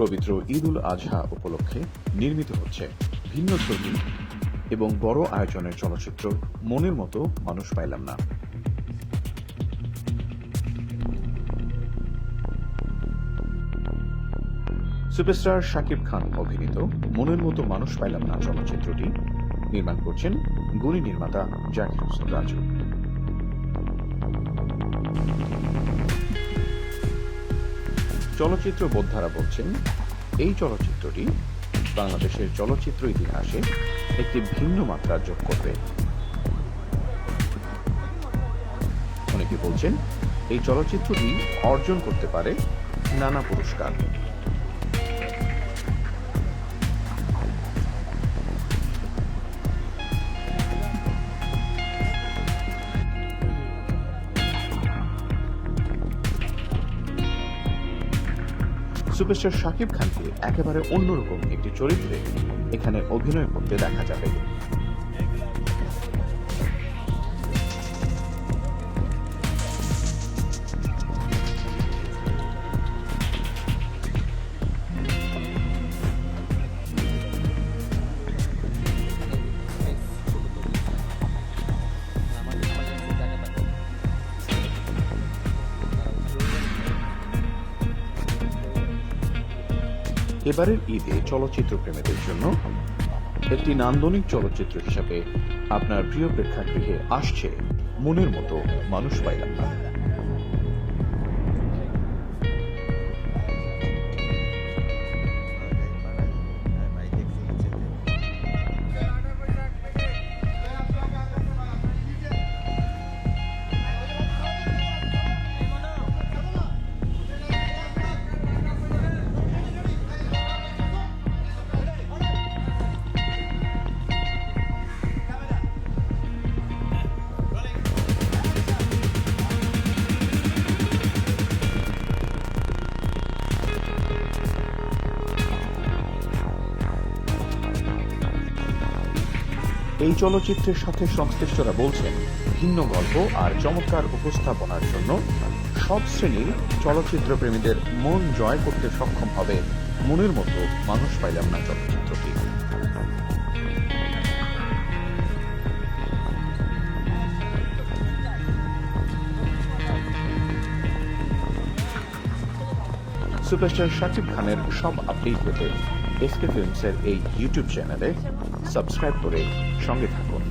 পবিত্র ঈদ উল আজহা উপলক্ষে নির্মিত হচ্ছে ভিন্ন ছবি এবং বড় আয়োজনের চলচ্চিত্র মনের মতো মানুষ পাইলাম না। সুপারস্টার শাকিব খান অভিনীত মনের মতো মানুষ পাইলাম না চলচ্চিত্রটি নির্মাণ করছেন গুণী নির্মাতা জাকির হোসেন রাজু। চলচ্চিত্র বোদ্ধারা বলছেন, এই চলচ্চিত্রটি বাংলাদেশের চলচ্চিত্র ইতিহাসে একটি ভিন্ন মাত্রা যোগ করবে। অনেকে বলছেন, এই চলচ্চিত্রটি অর্জন করতে পারে নানা পুরস্কার। সুপারস্টার শাকিব খানকে একেবারে অন্যরকম একটি চরিত্রে এখানে অভিনয় করতে দেখা যাবে। এবারের ঈদে চলচ্চিত্র প্রেমীদের জন্য একটি নান্দনিক চলচ্চিত্র হিসাবে আপনার প্রিয় প্রেক্ষাগৃহে আসছে মনের মতো মানুষ পাইলাম। না এই চলচ্চিত্রের সাথে সংশ্লিষ্টরা বলছেন, ভিন্ন গল্প আর চমৎকার উপস্থাপনার জন্য সব শ্রেণির চলচ্চিত্র প্রেমীদের মন জয় করতে সক্ষম হবে মনের মতো মানুষ পাইলাম না চলচ্চিত্রটি। সুপারস্টার শাকিব খানের সব আপডেট পেতে এসকে ফিল্মসের এই ইউটিউব চ্যানেলে সাবস্ক্রাইব করে সঙ্গে থাকুন।